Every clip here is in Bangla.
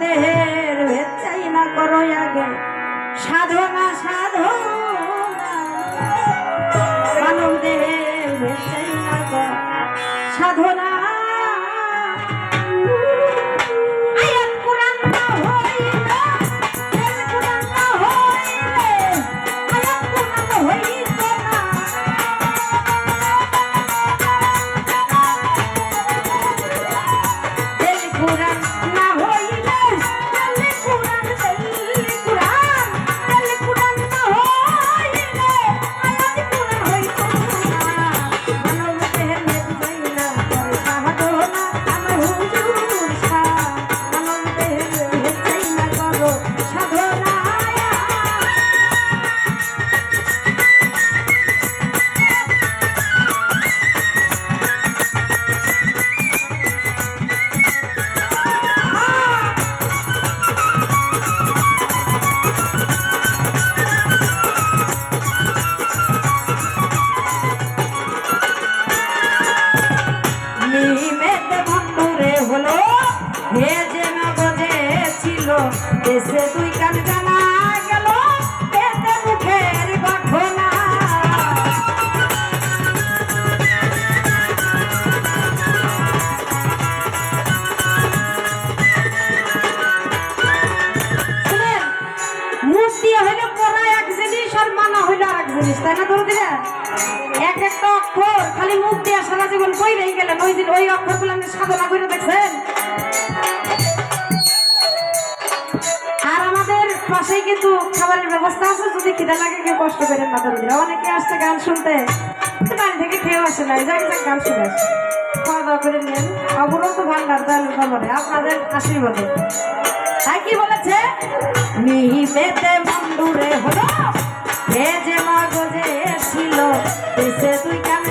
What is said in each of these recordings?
দেহের ভেদ চাই না করো আগে। সাধনা সাধনা মানব দেহের না করো। সাধনা আয়াত কুরআন দেশে দুই গেল এক জিনিস আর মানা হইলে এক জিনিস, তাই না ধরে দিলে এক একটা অক্ষর, খালি মুখ দিয়ে সারা জীবন বই রয়ে গেলেন, ওই দিন ওই অক্ষরগুলো আপনি সাধনা করে পাশেই কিন্তু খাবারের ব্যবস্থা আছে, যদি খিদে লাগে কেউ কষ্ট করেন না ধরে অনেকে আসছে গান শুনতে। বাড়ি থেকে খেয়েও আসে না যাক যাক গান শুনে আসে। খাওয়া দাওয়া করে নেন অবরত ভান্ডার দয়ালু খবরে আপনাদের আশীর্বাদে। তাই কি বলেছে? মিহি মিহিমেতে বন্ধুরে হলো। এ যে মগজে ছিল তুই কেন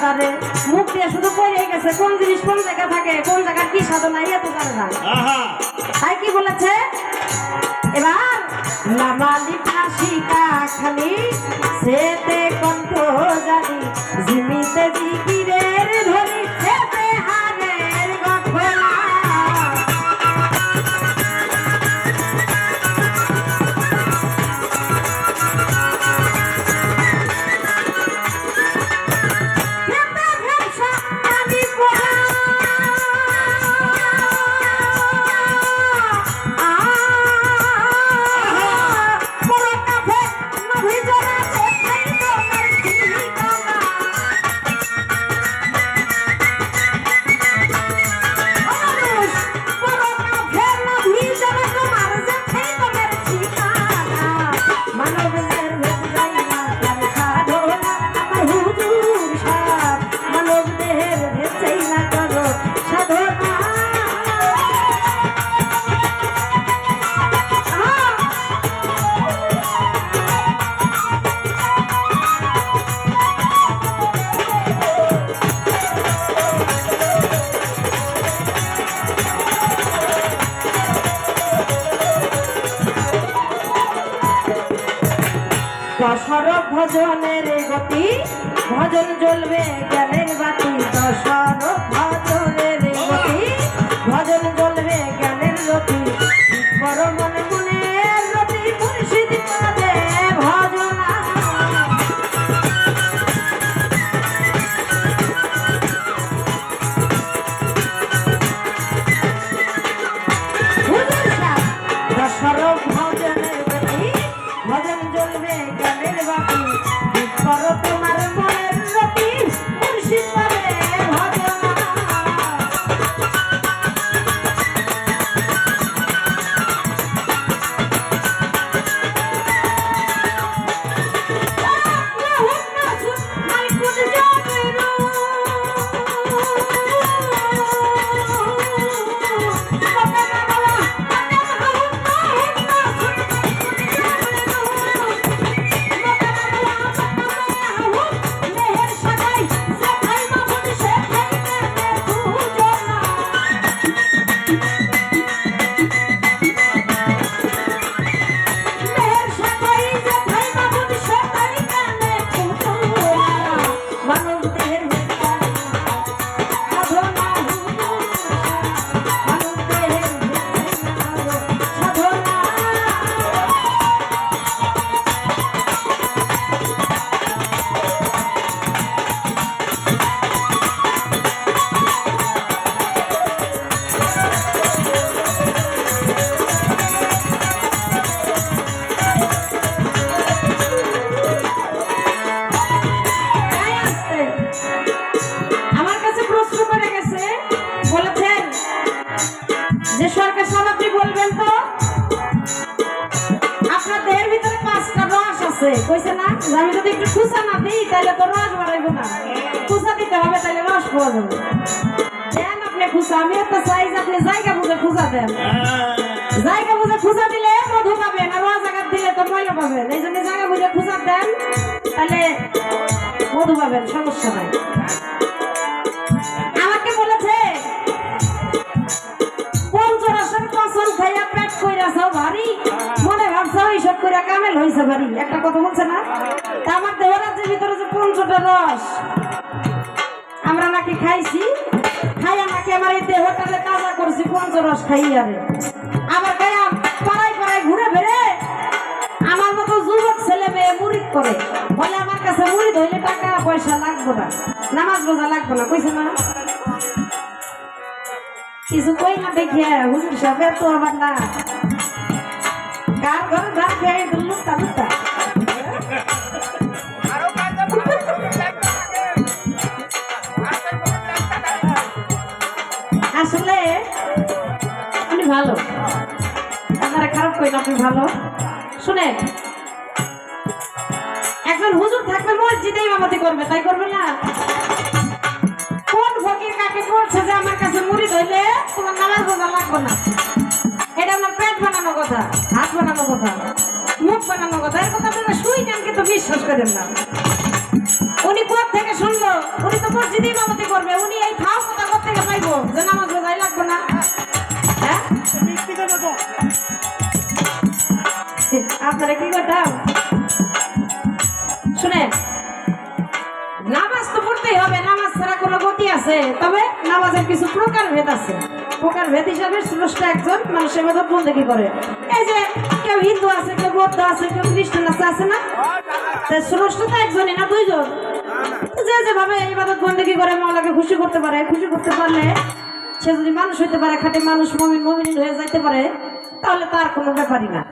তারে মুখ দিয়ে শুধু পড়ে গেছে কোন জিনিস কোন জায়গা থাকে কোন জায়গা কি সাধনা ইয়ে তো জানে না আহা। তাই কি বলেছে? এবার লামালি কাশিকা খালি সেতে কণ্ঠ জানি জিমিতে জিকিরের মনের গতি, ভজন জ্বলবে জ্ঞানের বাতি দশর ভজনের গতি, ভজন জ্বলবে জ্ঞানের রতি বড় মন মনের রতি ভজনের গতি, ভজন জ্বলবে para ti. আমি যদি একটু খুসা না দিই, তাহলে তো রস বাড়াইবো না। খুসা দিতে হবে, তাহলে রস পাওয়া যাবে। আপনি খুসা সাইজ আপনি জায়গা বুঝে খুসা দেন। জায়গা বুঝে খুঁজা দিলে দিলে তো পাবেন। এই জন্য জায়গা বুঝে দেন, তাহলে সমস্যা আমাকে বলেছে পঞ্চরসের কসম খাইয়া পেট কইরাছো ভারী। কইরা কামেল হইছে ভারী একটা কথা বলছে না? তা আমার দেহরাজ্যের ভিতরে যে পঞ্চটা রস, আমরা নাকি খাইছি, খাইয়া নাকি আমার এই দেহটাকে তাজা করছি পঞ্চরস খাইয়া রে। আবার খাইয়া পাড়ায় পাড়ায় ঘুরে ফিরে আমার মতো যুবক ছেলে মেয়ে মুড়ি করে। বলে আমার কাছে মুড়ি ধরলে টাকা, পয়সা লাগবে না, নামাজ রোজা লাগবে না, কইছে না কিছু কই না দেখিয়া, হুজুর সাহেব তো আমার না। কার ঘরে ধান খেয়ে লুটা লুটা আসলে আপনি ভালো। আপনারা খারাপ করেন, আপনি ভালো। শুনেন, একজন হুজুর থাকবে মসজিদে ইমামতি করবে, তাই করবে না? কোন ফকির কাকে বলছে যে আমার কাছে মুড়ি ধরলে তোমার নামাজ রোজা লাগবে না? এটা আমার পেট বানানো কথা। বানানো কথা? মুখ বানানো কথা? এর কথা আপনারা শুই নেন, কিন্তু বিশ্বাস করেন না। উনি কোথ থেকে শুনলো? উনি তো মসজিদে ইমামতি করবে উনি এই ফাও কথা কোথ থেকে পাইবো? যে নামাজ রোজাই লাগবে না। হ্যাঁ? আপনারা কি করতাম? শুনেন, নামাজ তো পড়তেই হবে, নামাজ ছাড়া কোনো গতি আছে। তবে নামাজের কিছু প্রকার ভেদ আছে। প্রকার ভেদ হিসাবে স্রষ্টা একজন, মানুষের মতো বন্দেকি করে। এই যে কেউ হিন্দু আছে, কেউ বৌদ্ধ আছে, কেউ খ্রিস্টান আছে আছে না? স্রষ্টা তো একজনই না, দুইজন? যে যেভাবে ইবাদত বন্দেকি করে মাওলাকে খুশি করতে পারে, খুশি করতে পারলে সে যদি মানুষ হইতে পারে, খাটে মানুষ, মমিন মমিন হয়ে যাইতে পারে, তাহলে তার কোনো ব্যাপারই না।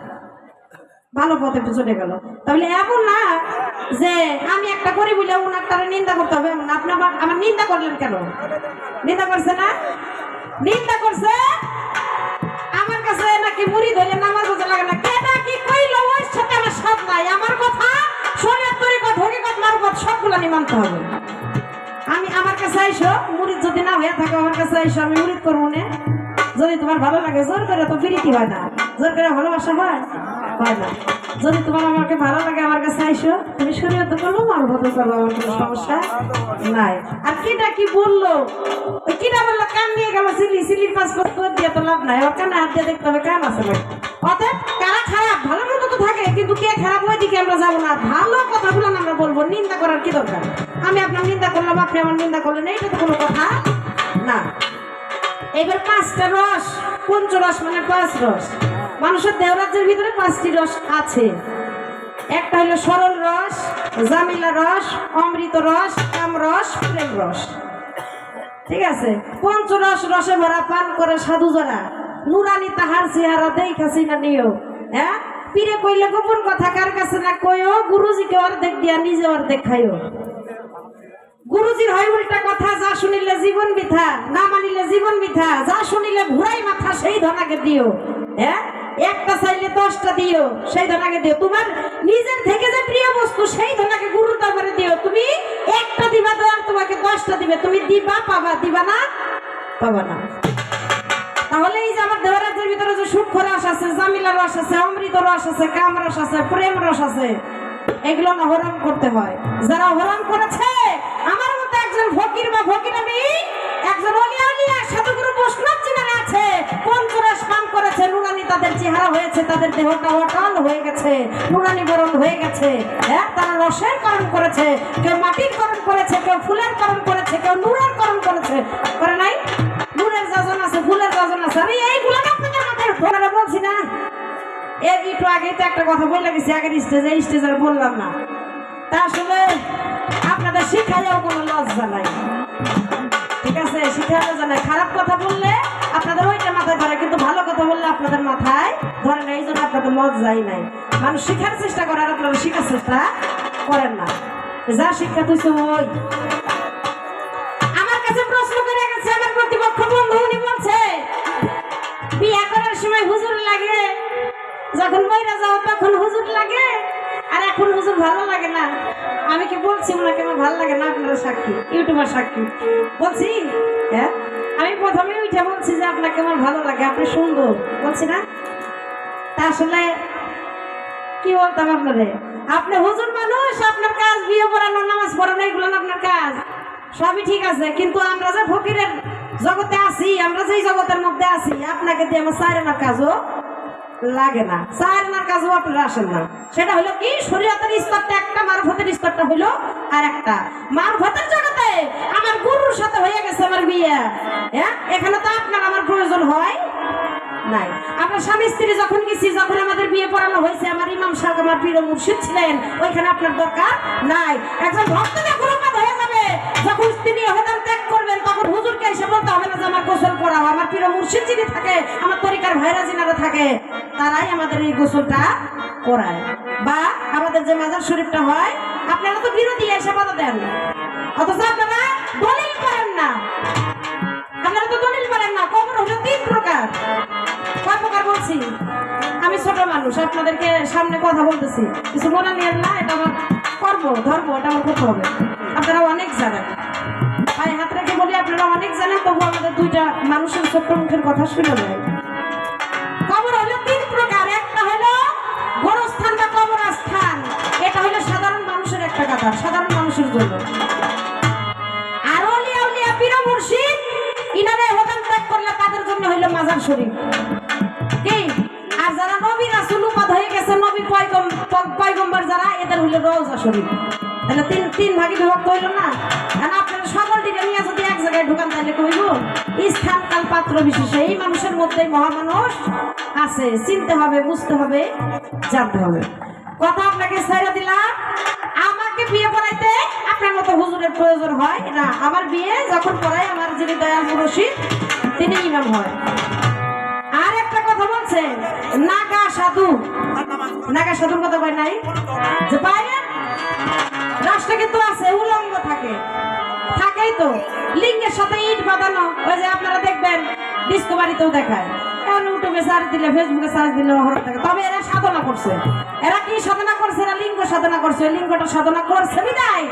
ভালো পথে চলে গেল। তাহলে এমন না যে আমি একটা করি বলে ওনারটারে নিন্দা করতে হবে, এমন। আপনি আমার নিন্দা করলেন কেন? নিন্দা করছে না? নিন্দা করছে? আমার কাছে নাকি মুড়ি ধরে নামাজ রোজা লাগে না। কেটা কি কইল, ওই সাথে আমার সব নাই। আমার কথা শরীর তরিকত হকিকত মারফত সবগুলো নিয়ে মানতে হবে। আমি আমার কাছে আইসো মুড়িদ যদি না হয়ে থাকে আমার কাছে আইসো, আমি মুড়িদ করব না। যদি তোমার ভালো লাগে, জোর করে তো ফিরিতি হয় না। জোর করে ভালোবাসা হয়। হয় না। যদি তোমার আমাকে ভালো লাগে আমার কাছে আইসো, তুমি শরীয়ত করব মার বদল করব, আমার কোনো সমস্যা নাই। আর কিটা কি বলল? ওই কিটা বলল, কান দিয়ে গেল, সিলি সিলির পাস করতে দিয়ে তো লাভ নাই, ওর কানে হাত দিয়ে দেখতে হবে কান আছে অতএব কারা খারাপ? ভালো মতো তো থাকে, কিন্তু কে খারাপ ওই দিকে আমরা যাব না। ভালো কথাগুলো আমরা বলব, নিন্দা করার কি দরকার? আমি আপনার নিন্দা করলাম, আপনি আমার নিন্দা করলেন, এইটা তো কোনো কথা না। এবার পাঁচটা রস পঞ্চরস মানে পাঁচ রস? মানুষের দেহরাজ্যের ভিতরে পাঁচটি রস আছে। একটা হলো সরল রস, জামিলা রস, অমৃত রস, কাম রস, প্রেম রস। ঠিক আছে? পঞ্চরস রসে ভরা পান করে সাধু জরা নুরানি তাহার চেহারা দেখাছি না নিও। হ্যাঁ? পীরে কইলে গোপন কথা কার কাছে না কইও? গুরুজিকে অর্ধেক দিয়া নিজে অর্ধেক খাইও। গুরুজির হয় উল্টা কথা, যা শুনিলে জীবন মিথ্যা না মানিলে জীবন মিথ্যা যা শুনিলে ঘুরাই মাথা, সেই ধনাকে দিও। হ্যাঁ? একটা চাইলে দশটা দিও, সেই ধনাকে দিও। তোমার নিজের থেকে যে প্রিয় বস্তু, সেই ধনাকে গুরুর দরবারে দিও। তুমি একটা দিবা দেওয়ার তোমাকে দশটা দিবে। তুমি দিবা, পাবা, দিবা না, পাবা না। তাহলে এই যে আমার দেহরাজ্যের ভিতরে যে সূক্ষ্ম রস আছে জামিলা রস আছে, অমৃত রস আছে, কাম রস আছে, প্রেম রস আছে, এগুলো না হরণ করতে হয়। যারা হরণ করেছে, আমার মতো একজন ফকির বা ফকির আমি একজন অলিয়া অলিয়া সাধুগুরু বৈষ্ণব চিনারে আছে পান করেছে, নুরানি তাদের চেহারা হয়েছে, তাদের দেহটা অটল হয়ে গেছে, নুরানি বরণ হয়ে গেছে। হ্যাঁ তারা রসের করণ করেছে, কেউ মাটির করণ করেছে, কেউ ফুলের করণ করেছে, কেউ নুরের করণ করেছে। করে নাই? নুরের যাজন আছে, ফুলের যাজন আছে। আমি এইগুলো আপনাদের বলছি না। এর একটু আগে তো একটা কথা বলে গেছি, আগের স্টেজে স্টেজে বললাম না। তা আসলে আপনাদের শিক্ষায়ও কোনো লজ্জা নাই। ঠিক আছে? শিক্ষা লজ্জা খারাপ কথা বললে আপনাদের ওইটা মাথায় ধরে, কিন্তু ভালো কথা বললে আপনাদের মাথায় ধরে না এই জন্য আপনাদের লজ্জাই নাই। মানুষ শিখার চেষ্টা করার আপনারা শিখার চেষ্টা করেন না। যা শিক্ষা তুইছে ওই। আমার কাছে প্রশ্ন করে গেছে, আমার প্রতিপক্ষ বন্ধু, উনি বলছে, বিয়া করার সময় হুজুর লাগে, যখন মইরা যাও তখন হুজুর লাগে, আর এখন হুজুর ভালো লাগে না। আমি কি বলছি, ওনাকে আমার ভালো লাগে না আপনারা সাক্ষী, ইউটিউবার সাক্ষী। বলছি হ্যাঁ? আমি প্রথমে উঠে বলছি যে আপনাকে আমার ভালো লাগে, আপনি সুন্দর, বলছি না? তা আসলে কি বলতাম আপনারে? আপনি হুজুর মানুষ, আপনার কাজ, বিয়ে পড়ানো, নামাজ পড়ানো, এগুলো আপনার কাজ। সবই ঠিক আছে, কিন্তু আমরা যে ফকিরের জগতে আছি, আমরা যেই জগতের মধ্যে আছি, আপনাকে দিয়ে আমার সাইরেনার কাজও লাগে না। সাইরেনার কাজও আপনারা আসেন না। সেটা হলো কি? শরীয়তের স্তরটা একটা, মারফতের স্তরটা হলো আর একটা মারফতের জগতে আমার গুরুর সাথে হয়ে গেছে আমার বিয়ে। হ্যাঁ? এখানে তো আপনার আমার প্রয়োজন হয় নাই। আমরা স্বামী, স্ত্রী যখন গেছি, যখন আমাদের বিয়ে পড়ানো হয়েছে, আমার ইমাম সাহেব, আমার প্রিয় মুর্শিদ ছিলেন, ওইখানে আপনার দরকার নাই। একজন ভক্ত যখন হয়ে যাবে, যখন তিনি হুজুরকে এসে বলতে হবে না যে আমার গোসল করাও, আমার প্রিয় মুর্শিদ যিনি থাকে, আমার তরিকার ভাইরা যিনারা থাকে, তারাই আমাদের এই গোসলটা করায়। বা আমাদের যে মাজার শরীফটা হয়, আপনারা তো বিরোধী, এসে বাধা দেন। অথচ আপনারা দলিল করেন না। আপনারা তো দলিল করেন না, কবর হলো তিন প্রকার। কয় প্রকার বলছি? আমি ছোট মানুষ, আপনাদেরকে সামনে কথা বলতেছি। কিছু মনে নিয়েন না এটা আমার কর্ম, ধর্ম, এটা আমার করতে হবে। আপনারা অনেক জানেন। ভাই হাত রেখে বলি, আপনারা অনেক জানেন, তবু আমাদের দুইটা মানুষের ছোট্ট মুখের কথা শুনে নেয় কবর হলো তিন প্রকার। একটা হলো গোরস্থান বা কবরস্থান। এটা হলো সাধারণ মানুষের একটা কথা, সাধারণ মানুষের জন্য। আর অলিয়া উলিয়া পীর ইনারে হোদান ত্যাগ করলে তাদের জন্য হইল মাজার শরীফ। কি? আর যারা নবী রাসূল উপাদ হয়ে গেছে, নবী পয়গম্বর যারা, এদের হইল রওজা শরীফ। তাহলে তিন তিন ভাগে বিভক্ত হইল না? আর আপনারা সকল দিকে নিয়ে যদি এক জায়গায় ঢুকান তাহলে কইব, স্থান, কাল, পাত্র বিশেষে এই মানুষের মধ্যে মহামানুষ আছে। চিনতে হবে, বুঝতে হবে, জানতে হবে। কথা আপনাকে ছেড়ে দিলাম। আমাকে বিয়ে করাইতে আপনার মতো হুজুরের প্রয়োজন হয় না। আমার বিয়ে যখন করাই আমার যিনি দয়াল মুরশিদ, তিনি ইমাম হয়। আর একটা কথা বলছে নাগা সাধু। নাগা সাধুর কথা কয় নাই? যে বাইরে রাষ্ট্র কিন্তু আছে, উলঙ্গ থাকে। থাকেই তো। লিঙ্গের সাথে ইট বাঁধানো, ওই যে আপনারা দেখবেন ডিসকভারিতেও দেখায়। এখন ইউটিউবে সার্চ দিলে ফেসবুকে সার্চ দিলে থাকে তবে এরা সাধনা করছে। এরা কি সাধনা করছে? এরা লিঙ্গ সাধনা করছে। লিঙ্গটা সাধনা করছে বিদায়।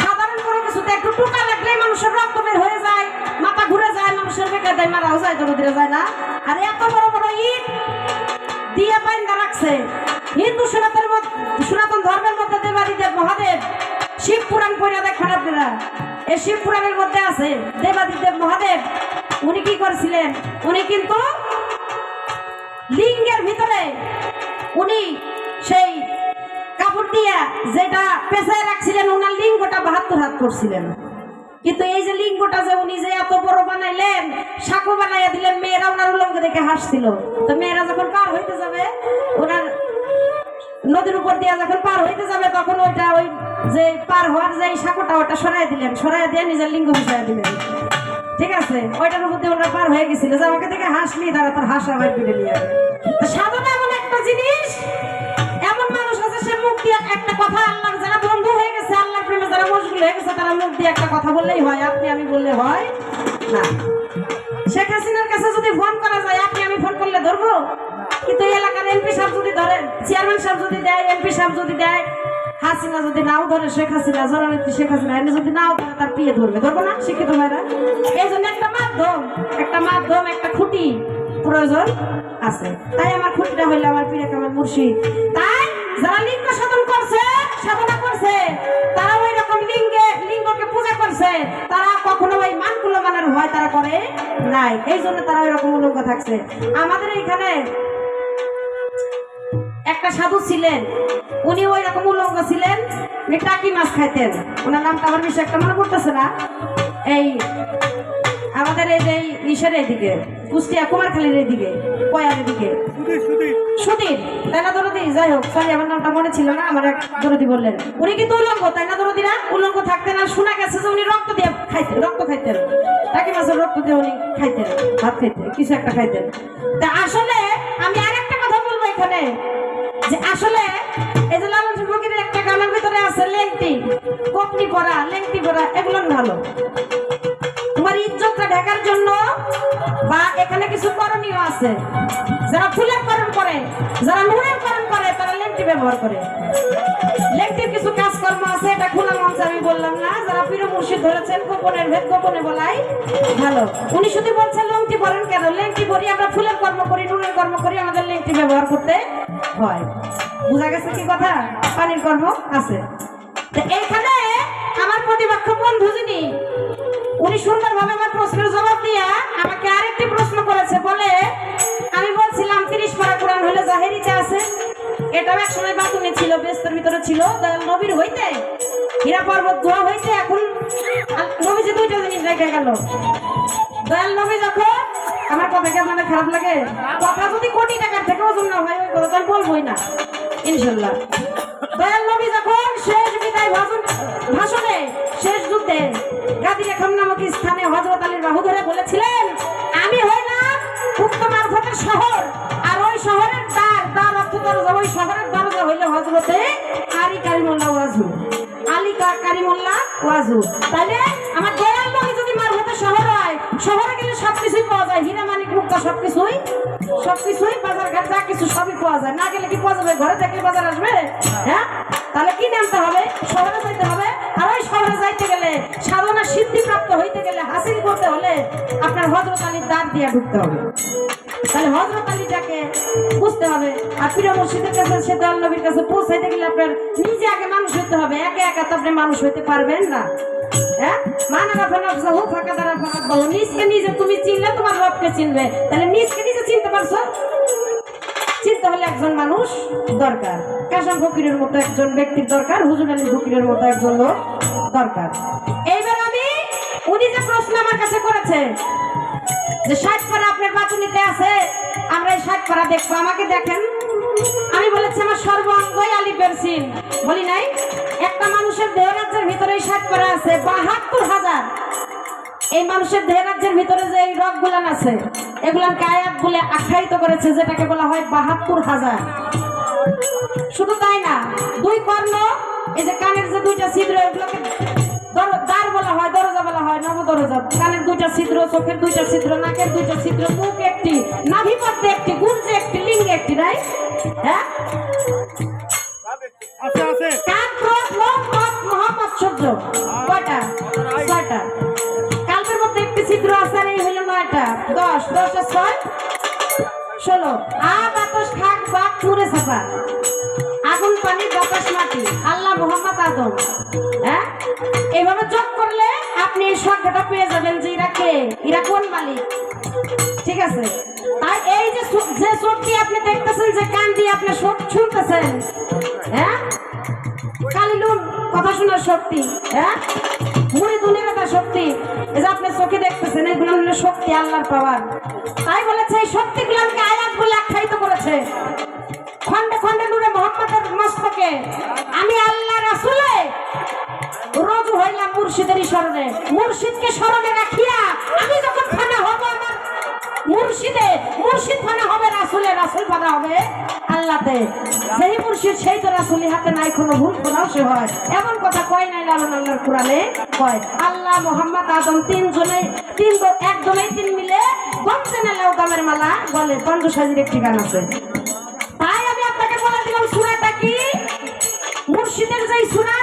সাধারণ কোনো কিছুতে একটু টুকা লাগলেই মানুষের রক্ত বের হয়ে যায়, মাথা ঘুরে যায়, মানুষের বেকার দেয়, মারাও যায় দিলে যায় না। আর এত বড় বড় ইট দিয়ে বাইন্দা রাখছে। হিন্দু সনাতন সনাতন ধর্মের মধ্যে দেবাদিদেব মহাদেব, শিব পুরাণ পড়ে দেখেন আপনারা। এই শিব পুরাণের মধ্যে আছে দেবাদিদেব মহাদেব, উনি কি করেছিলেন? উনি কিন্তু লিঙ্গের ভিতরে উনি সেই কাপড় দিয়া যেটা পেছায় রাখছিলেন, ওনার লিঙ্গটা বাহাত্তর হাত করছিলেন। কিন্তু এই যে লিঙ্গটা যে উনি যে এত বড় বানাইলেন, সাঁকো বানাইয়া দিলেন, মেয়েরা ওনার উলঙ্গ দেখে হাসছিল। তো মেয়েরা যখন পার হইতে যাবে, ওনার নদীর উপর দিয়ে যখন পার হইতে যাবে, তখন ওইটা ওই যে পার হওয়ার যে সাঁকোটা, ওটা সরাই দিলেন। সরাই দিয়ে নিজের লিঙ্গ বসাই দিলেন। ঠিক আছে? ওইটার মধ্যে ওরা পার হয়ে গেছিল। যে আমাকে দেখে হাসলি তারা তোর হাসা আবার ফিরে নিয়ে সাধনা এমন একটা জিনিস, এমন মানুষ আছে, সে মুখ দিয়ে একটা কথা আল্লাহ যারা বন্ধু হয়ে গেছে, আল্লাহর প্রেমে যারা মশগুল হয়ে গেছে, তারা মুখ দিয়ে একটা কথা বললেই হয়, আপনি আমি বললে হয় না। শেখ হাসিনার কাছে যদি ফোন করা যায়, আপনি আমি ফোন করলে ধরবো? কিন্তু এলাকার এমপি সাহেব যদি ধরেন চেয়ারম্যান সাহেব যদি দেয় এমপি সাহেব যদি দেয়, হাসিনা যদি নাও ধরে শেখ হাসিনা, জননেত্রী শেখ হাসিনা, এমনি যদি নাও ধরে তার পিয়ে ধরবে। ধরবো না, শিক্ষিত ভাইরা? এই জন্য একটা মাধ্যম একটা মাধ্যম, একটা খুঁটি প্রয়োজন আছে। তাই আমার খুঁটিটা হইলে আমার পীরে কামাল মুর্শিদ। তাই যারা লিঙ্গ সাধন করছে, সাধনা করছে তারা ওই রকম লিঙ্গে, লিঙ্গকে পূজা করছে, তারা কখনো ওই মানকুলো মানার ভয় তারা করে নাই। এই জন্য তারা ওই রকম উলঙ্গ থাকছে। আমাদের এইখানে একটা সাধু ছিলেন উনি ওই রকম উলঙ্গ ছিলেন উনি টাকি মাছ খাইতেন। ওনার নামটা আমার বেশি একটা মনে পড়তেছে না। এই আমাদের এই যে ইসের এইদিকে কুষ্টিয়া কুমারখালীর এদিকে কয়ার দিকে সুধীর তাই না দরদি? যাই হোক সরি আমার নামটা মনে ছিল না আমার এক দরদি বললেন। উনি কিন্তু উলঙ্গ তাই না দরদিরা? উলঙ্গ থাকতেন আর শোনা গেছে যে উনি রক্ত দিয়ে খাইতেন রক্ত খাইতেন। টাকি মাছের রক্ত দিয়ে উনি খাইতেন ভাত খাইতেন কিছু একটা খাইতেন। তা আসলে আমি আর একটা কথা বলব এখানে। যে আসলে এই যে লালন ফকিরের একটা গানের ভিতরে আছে লেংটি কপনি পরা লেংটি পরা এগুলো ভালো। তোমার ইজ্জতটা ঢাকার জন্য বা এখানে কিছু করণীয় আছে। যারা ফুলের করণ করে, যারা নুনের করণ করে, তারা লেংটি ব্যবহার করে। গোপনের ভেদ গোপনে বলাই ভালো। উনি শুধু বলছেন, লংটি পরেন কেন? লেংটি পরি আমরা ফুলের কর্ম করি, নুনের কর্ম করি, আমাদের লেংটি ব্যবহার করতে হয়। বুঝা গেছে কি কথা? পানির কর্ম আছে। তো এইখানে আমার প্রতিপক্ষ বন্ধু যিনি, উনি সুন্দরভাবে আমার প্রশ্নের জবাব দিয়া আমাকে আরেকটি প্রশ্ন করেছে। বলে, আমি বলছিলাম তিরিশ পারা কোরআন হলে জাহেরিতে আছে। এটাও এক সময় বাতুনে ছিল, ব্যস্তের ভিতরে ছিল। দয়াল নবীর হইতে হীরা পর্বত দোয়া হইতে এখন। আল- নবীজি দুইটা জিনিস রেখে গেল। দয়াল নবী যখন আমার কথা কি আপনাদের খারাপ লাগে কথা যদি কোটি টাকার থেকে ওজন না হয়, ওই কথা আমি বলবোই না। ইনশাল্লাহ। দয়াল নবী যখন শেষ বিদায় ভাষণ ভাষণে, শেষ যুদ্ধে গাদি রেখম নামক স্থানে হজরত আলীর বাহু ধরে বলেছিলেন, আমি হইলাম উক্ত মারফতের শহর, আর ওই শহরের দ্বার অর্থ দরজা ওই শহরের দরজা হইলে হজরতে আলী কারিমুল্লাহ ওয়াজু। আলী কারিমুল্লাহ ওয়াজু। তাহলে আমার দয়াল নবী যদি মারফতের শহর হয়, শহরে গেলে সবকিছুই পাওয়া যায়। হীরা মানিক, মুক্তা সবকিছুই। সবকিছুই বাজার ঘাট, যা কিছু সবই পাওয়া যায়। না গেলে কি পাওয়া যাবে? ঘরে থেকে বাজার আসবে? হ্যাঁ? তাহলে কি আনতে হবে? শহরে যাইতে হবে। আর ওই শহরে যাইতে গেলে, সাধনা সিদ্ধি প্রাপ্ত হইতে গেলে, হাসিল করতে হলে আপনার হজরত আলীর দ্বার দিয়ে ঢুকতে হবে। তাহলে হজরত আলীটাকে বুঝতে হবে। আর প্রিয় মুর্শিদের কাছে, সে দয়াল নবীর কাছে পৌঁছাইতে গেলে আপনার নিজে আগে মানুষ হইতে হবে। একা একা তো আপনি মানুষ হইতে পারবেন না। হ্যাঁ? মানারা চিনবে। তাহলে নিজকে নিজে চিনতে পারছ? চিনতে হলে একজন মানুষ দরকার। কাশাম ফকিরের মতো একজন ব্যক্তির দরকার, হুজুর আলী ফকিরের মতো একজন লোক দরকার। এইবার আমি, উনি যে প্রশ্ন আমার কাছে করেছে যে ষাট পারা আপনার বাতুনিতে আছে, আমরা এই ষাট পারা দেখব। আমাকে দেখেন, আমি বলেছি আমার সর্বাঙ্গই আলিপের সিন বলি নাই, একটা মানুষের দেহ রাজ্যের ভিতরে ষাট পারা আছে, বাহাত্তর হাজার। এই মানুষের দেহ রাজ্যের ভিতরে যে এই রক গুলান আছে, এগুলানকে আয়াত বলে আখ্যায়িত করেছে, যেটাকে বলা হয় বাহাত্তর হাজার। শুধু তাই না, দুই কর্ণ, এই যে কানের যে দুইটা ছিদ্র, এগুলোকে হয় দরজা বলা হয় নব দরজা। কানের দুইটা ছিদ্র চোখের দুইটা ছিদ্র নাকের দুইটা ছিদ্র মুখ একটি নাভি পথে একটি গুর্জে একটি লিঙ্গে একটি নাই হ্যাঁ? আছে আছে। কান ক্রোধ লোভ মদ মহামৎসর্য কয়টা? ছয়টা। কাল্পের মধ্যে একটি ছিদ্র আছে আর এই নয়টা। দশ। দশ ছয়? ষোলো। আ বাতাস খাক বাক চুরে ছাপা। আগুন পানি বাতাস মাটি। আল্লাহ মোহাম্মদ আদম। হ্যাঁ? এইভাবে যোগ করলে আপনি এই সংখ্যাটা পেয়ে যাবেন যে ইরা কে? ইরা কোন মালিক? ঠিক আছে? আর এই যে যে চোখ আপনি দেখতেছেন যে কান দিয়ে আপনি সব শুনতেছেন হ্যাঁ? কালিলুন, কথা শোনার শক্তি হ্যাঁ? মুড়ি দুনের একটা শক্তি। এই যে আপনি চোখে দেখতেছেন, এগুলো হলো শক্তি, আল্লাহর পাওয়ার। তাই বলেছে, এই শক্তিগুলোকে আয়াত বলে আখ্যায়িত করেছে। খন্ডে খন্ডে নূরে মোহাম্মদের মস্তকে। আমি আল্লাহ রাসূলে রজু হইলাম মুর্শিদের স্মরণে। মুর্শিদকে স্মরণে রাখিয়া আমি যখন ফানা হব আমার মুর্শিদে, মুর্শিদ ফানা হবে, রাসুলে রাসুল ফানা হবে। আল্লাহতে সেই মুর্শিদ সেই তো রাসুলি হাতে নাই, কোনো ভুল কোনাও সে হয়। এমন কথা কয় নাই লালন আল্লাহর কোরআনে। কয়, আল্লাহ মোহাম্মদ আদম তিনজনে, তিন একজনেই তিন মিলে গমছে না লাউ দামের মালা বলে পঞ্চসাজির একটি গান আছে। তাই আমি আপনাকে বলে দিলাম, সুরাটা কি? মুর্শিদের যেই সুরা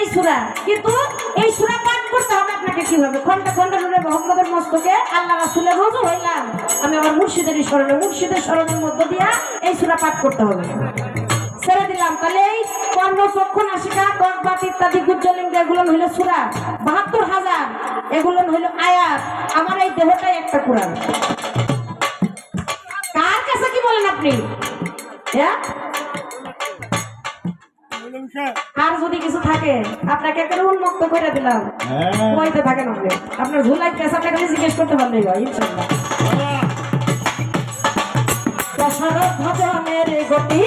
এটাই সুরা। কিন্তু এই সুরা পাঠ করতে হবে আপনাকে কীভাবে? খন্ডে খন্ডে নুরে মোহাম্মদের মস্তকে আল্লাহ রাসুলের রজু হইলাম। আমি আমার মুর্শিদের স্মরণে, মুর্শিদের স্মরণের মধ্য দিয়া এই সুরা পাঠ করতে হবে। ছেড়ে দিলাম। তাহলে এই নাসিকা ইত্যাদি, গুজ্জলিঙ্গ, এগুলো হইল সুরা। বাহাত্তর হাজার। এগুলো হইল আয়াত। আমার এই দেহটাই একটা কোরআন। কার কাছে কি বলেন আপনি? হ্যাঁ? আর যদি কিছু থাকে আপনাকে একটা উন্মুক্ত করে দিলাম। বইতে ঘুমাইতে থাকেন আপনি আপনার ঝুলাই কেস আপনাকে আমি জিজ্ঞেস করতে পারলে হয় ইনশাল্লাহ বাবা। ভজনের গতি